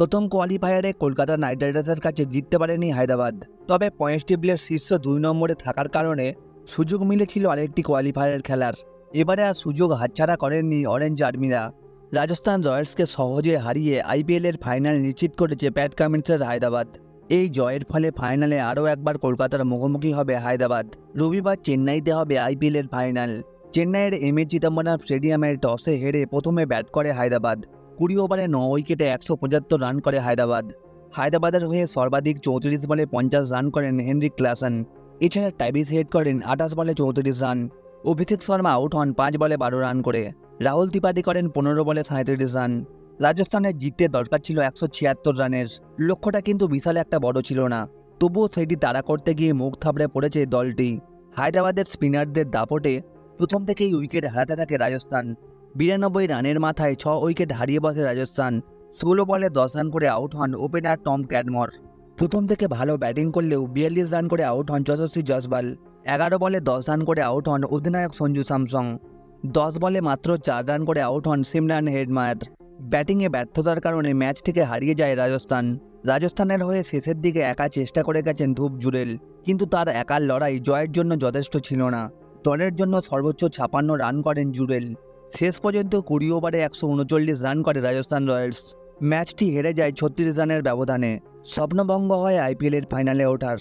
প্রথম কোয়ালিফায়ারে কলকাতা নাইট রাইডার্সের কাছে জিততে পারেনি হায়দ্রাবাদ। তবে পয়েন্ট টেবিলের শীর্ষ দুই নম্বরে থাকার কারণে সুযোগ মিলেছিল আরেকটি কোয়ালিফায়ার খেলার। এবারে আর সুযোগ হাতছাড়া করেননি অরেঞ্জ আর্মিরা রাজস্থান রয়্যালসকে সহজে হারিয়ে আইপিএলের ফাইনাল নিশ্চিত করেছে প্যাট কামিন্সের হায়দ্রাবাদ। এই জয়ের ফলে ফাইনালে আরও একবার কলকাতার মুখোমুখি হবে হায়দ্রাবাদ। রবিবার চেন্নাইতে হবে আইপিএলের ফাইনাল চেন্নাইয়ের এম এ চিদম্বরম স্টেডিয়ামের টসে হেরে প্রথমে ব্যাট করে হায়দ্রাবাদ। কুড়ি ওভারে ন উইকেটে একশো পঁচাত্তর রান করে হায়দ্রাবাদ। হায়দ্রাবাদের হয়ে সর্বাধিক চৌত্রিশ বলে পঞ্চাশ রান করেন হেনরিক ক্লাসন। এছাড়া টাইবিস হেড করেন আঠাশ বলে চৌত্রিশ রান। অভিষেক শর্মা আউট হন পাঁচ বলে বারো রান করে। রাহুল ত্রিপাঠী করেন পনেরো বলে সাঁত্রিশ রান। রাজস্থানের জিততে দরকার ছিল একশো ছিয়াত্তর রানের। লক্ষ্যটা কিন্তু বিশাল একটা বড় ছিল না। তবুও সেটি তাড়া করতে গিয়ে মুখ থাবড়ে পড়েছে দলটি। হায়দ্রাবাদের স্পিনারদের দাপটে প্রথম থেকেই উইকেট হারাতে থাকে রাজস্থান। বিরানব্বই রানের মাথায় ছ উইকেট হারিয়ে বসে রাজস্থান। ষোলো বলে দশ রান করে আউট হন ওপেনার টম ক্যাডমর। প্রথম থেকে ভালো ব্যাটিং করলেও বিয়াল্লিশ রান করে আউট হন যশস্বী জসবাল এগারো বলে দশ রান করে আউট হন অধিনায়ক সঞ্জু স্যামসং। দশ বলে মাত্র চার রান করে আউট হন সিমরান হেডমায়ার ব্যাটিংয়ে ব্যর্থতার কারণে ম্যাচ থেকে হারিয়ে যায় রাজস্থান। রাজস্থানের হয়ে শেষের দিকে একা চেষ্টা করে গেছেন ধূপ জুরেল কিন্তু তার একার লড়াই জয়ের জন্য যথেষ্ট ছিল না। দলের জন্য সর্বোচ্চ ছাপান্ন রান করেন জুরেল শেষ পর্যন্ত কুড়ি ওভারে একশো উনচল্লিশ রান করে রাজস্থান রয়্যালস। ম্যাচটি হেরে যায় ছত্রিশ রানের ব্যবধানে। স্বপ্নভঙ্গ হয় আইপিএলের ফাইনালে ওঠার।